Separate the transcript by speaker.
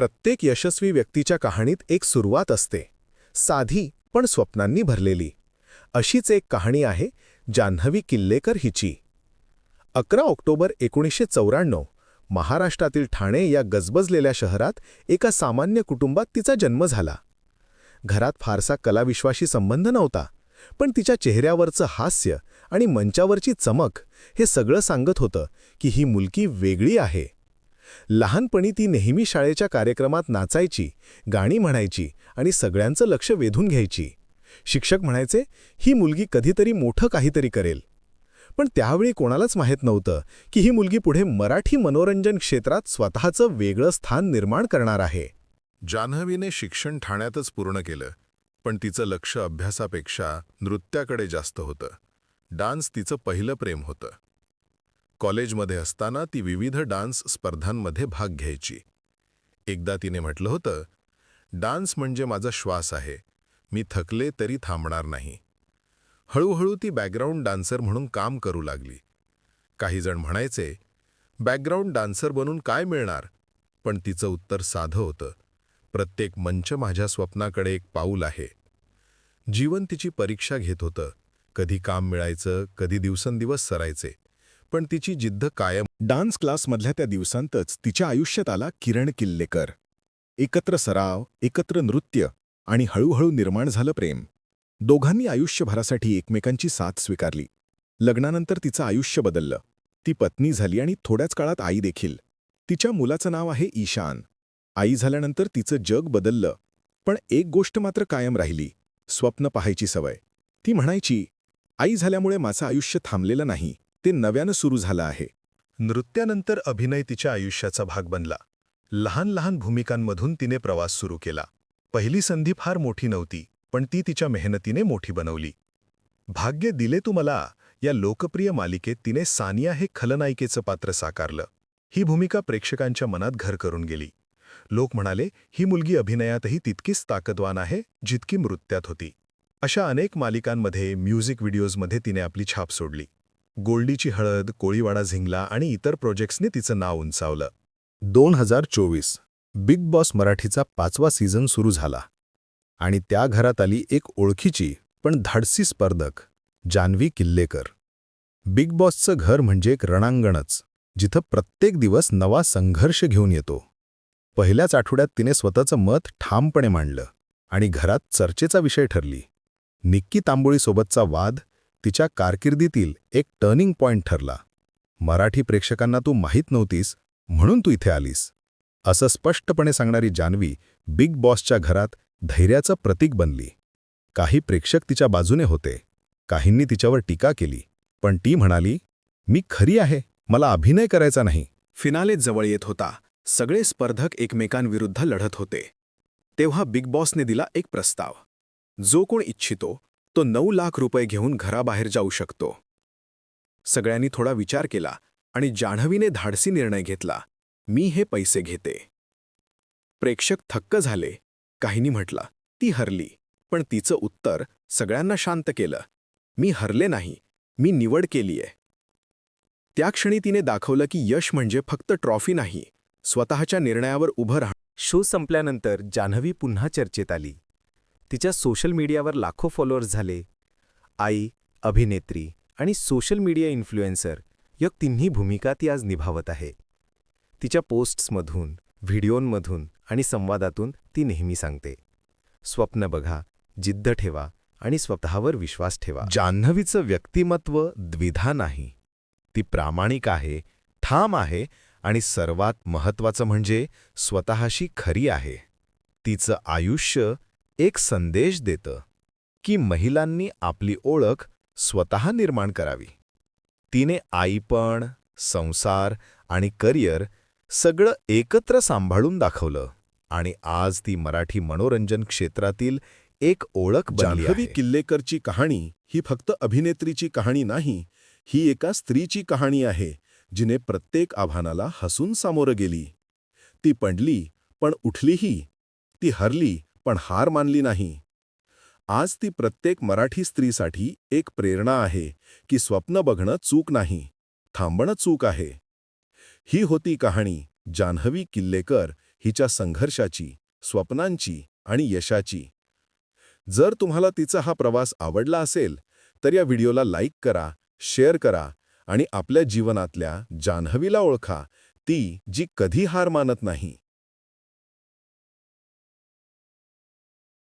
Speaker 1: प्रत्येक यशस्वी व्यक्तीच्या कहाणीत एक सुरुवात असते. साधी पण स्वप्नांनी भरलेली. अशीच एक कहाणी आहे जान्हवी किल्लेकर हिची. अकरा ऑक्टोबर एकोणीसशे चौऱ्याण्णव महाराष्ट्रातील ठाणे या गजबजलेल्या शहरात एका सामान्य कुटुंबात तिचा जन्म झाला. घरात फारसा कलाविश्वाशी संबंध नव्हता पण तिच्या चेहऱ्यावरचं हास्य आणि मंचावरची चमक हे सगळं सांगत होतं की ही मुलगी वेगळी आहे. लहानपणी ती नेहमी शाळेच्या कार्यक्रमात नाचायची गाणी म्हणायची आणि सगळ्यांचं लक्ष वेधून घ्यायची. शिक्षक म्हणायचे ही मुलगी कधीतरी मोठं काहीतरी करेल. पण त्यावेळी कोणालाच माहीत नव्हतं की ही मुलगी पुढे मराठी मनोरंजन क्षेत्रात स्वतःचं वेगळं स्थान निर्माण करणार आहे.
Speaker 2: जान्हवीने शिक्षण ठाण्यातच पूर्ण केलं पण तिचं लक्ष अभ्यासापेक्षा नृत्याकडे जास्त होतं. डान्स तिचं पहिलं प्रेम होतं. कॉलेजमध्ये असताना ती विविध डान्स स्पर्धांमध्ये भाग घ्यायची. एकदा तिने म्हटलं होतं डान्स म्हणजे माझा श्वास आहे मी थकले तरी थांबणार नाही. हळूहळू ती बॅकग्राऊंड डान्सर म्हणून काम करू लागली. काहीजण म्हणायचे बॅकग्राऊंड डान्सर बनून काय मिळणार? पण तिचं उत्तर साधं होतं प्रत्येक मंच माझ्या स्वप्नाकडे एक पाऊल आहे. जीवन तिची परीक्षा घेत होतं. कधी काम मिळायचं कधी दिवसेंदिवस सरायचे. पण तिची जिद्द कायम.
Speaker 1: डान्स क्लासमधल्या त्या दिवसांतच तिच्या आयुष्यात आला किरण किल्लेकर. एकत्र सराव एकत्र नृत्य आणि हळूहळू निर्माण झालं प्रेम. दोघांनी आयुष्यभरासाठी एकमेकांची साथ स्वीकारली. लग्नानंतर तिचं आयुष्य बदललं. ती पत्नी झाली आणि थोड्याच काळात आई देखील. तिच्या मुलाचं नाव आहे ईशान. आई झाल्यानंतर तिचं जग बदललं. पण एक गोष्ट मात्र कायम राहिली. स्वप्न पाहायची सवय. ती म्हणायची आई झाल्यामुळे माझं आयुष्य थांबलेलं नाही. ते नव्यानं सुरू झालं आहे.
Speaker 2: नृत्यानंतर अभिनय तिच्या आयुष्याचा भाग बनला. लहान लहान भूमिकांमधून तिने प्रवास सुरू केला. पहिली संधी फार मोठी नव्हती पण ती तिच्या मेहनतीने मोठी बनवली. भाग्य दिले तू मला या लोकप्रिय मालिकेत तिने सानिया हे खलनायिकेचं पात्र साकारलं. ही भूमिका प्रेक्षकांच्या मनात घर करून गेली. लोक म्हणाले ही मुलगी अभिनयातही तितकीच ताकदवान आहे जितकी नृत्यात होती. अशा अनेक मालिकांमध्ये म्युझिक व्हिडिओजमध्ये तिने आपली छाप सोडली. गोल्डीची हळद कोळीवाडा झिंगला आणि इतर प्रोजेक्ट्सने तिचं नाव उंचावलं.
Speaker 1: दोन हजार चोवीस बिग बॉस मराठीचा पाचवा सीझन सुरू झाला. आणि त्या घरात आली एक ओळखीची पण धाडसी स्पर्धक जान्हवी किल्लेकर. बिग बॉसचं घर म्हणजे एक रणांगणच जिथं प्रत्येक दिवस नवा संघर्ष घेऊन येतो. पहिल्याच आठवड्यात तिने स्वतःचं मत ठामपणे मांडलं आणि घरात चर्चेचा विषय ठरली. निक्की तांबोळीसोबतचा वाद तिच्या कारकिर्दीतील एक टर्निंग पॉइंट ठरला. मराठी प्रेक्षकांना तू माहीत नव्हतीस म्हणून तू इथे आलीस. असं स्पष्टपणे सांगणारी जान्हवी बिग बॉसच्या घरात धैर्याचं प्रतीक बनली. काही प्रेक्षक तिच्या बाजूने होते. काहींनी तिच्यावर टीका केली. पण ती म्हणाली मी खरी आहे. मला अभिनय करायचा नाही. फिनाले जवळ येत होता. सगळे स्पर्धक एकमेकांविरुद्ध लढत होते. तेव्हा बिग बॉसने दिला एक प्रस्ताव. जो कोण इच्छितो तो नऊ लाख रुपये घेऊन घराबाहेर जाऊ शकतो. सगळ्यांनी थोडा विचार केला आणि जान्हवीने धाडसी निर्णय घेतला. मी हे पैसे घेते. प्रेक्षक थक्क झाले. काहींनी म्हटलं ती हरली. पण तिचं उत्तर सगळ्यांना शांत केलं. मी हरले नाही. मी निवड केलीये. त्या क्षणी तिने दाखवलं की यश म्हणजे फक्त ट्रॉफी नाही. स्वतःच्या निर्णयावर उभं राहणं शो संपल्यानंतर जान्हवी पुन्हा चर्चेत आली. तिच्या सोशल मीडियावर लाखो फॉलोअर्स झाले. आई अभिनेत्री आणि सोशल मीडिया इन्फ्लुएन्सर या तिन्ही भूमिका ती आज निभावत आहे. तिच्या पोस्ट्समधून व्हिडिओंमधून आणि संवादातून ती नेहमी सांगते. स्वप्न बघा जिद्द ठेवा आणि स्वतःवर विश्वास ठेवा. जान्हवीचं व्यक्तिमत्व द्विधा नाही. ती प्रामाणिक आहे ठाम आहे आणि सर्वात महत्वाचं म्हणजे स्वतःशी खरी आहे. तिचं आयुष्य एक संदेश देतं की महिलांनी आपली ओळख स्वतः निर्माण करावी तिने आईपण संसार आणि करिअर सगळं एकत्र सांभाळून दाखवलं आणि आज ती मराठी मनोरंजन क्षेत्रातील एक ओळख बनली
Speaker 2: जान्हवी. किल्लेकरची कहाणी ही फक्त अभिनेत्रीची कहाणी नाही ही एका स्त्रीची कहाणी आहे जिने प्रत्येक आव्हानाला हसून सामोरं गेली ती पडली पण उठलीही ती हरली पण हार मानली नाही. आज ती प्रत्येक मराठी स्त्रीसाठी एक प्रेरणा आहे की स्वप्न बघणं चूक नाही थांबणं चूक आहे. ही होती कहाणी जान्हवी किल्लेकर हिच्या संघर्षाची स्वप्नांची आणि यशाची. जर तुम्हाला तिचा हा प्रवास आवडला असेल तर या व्हिडिओला लाईक करा शेअर करा आणि आपल्या जीवनातल्या जान्हवीला ओळखा ती जी कधी हार मानत नाही.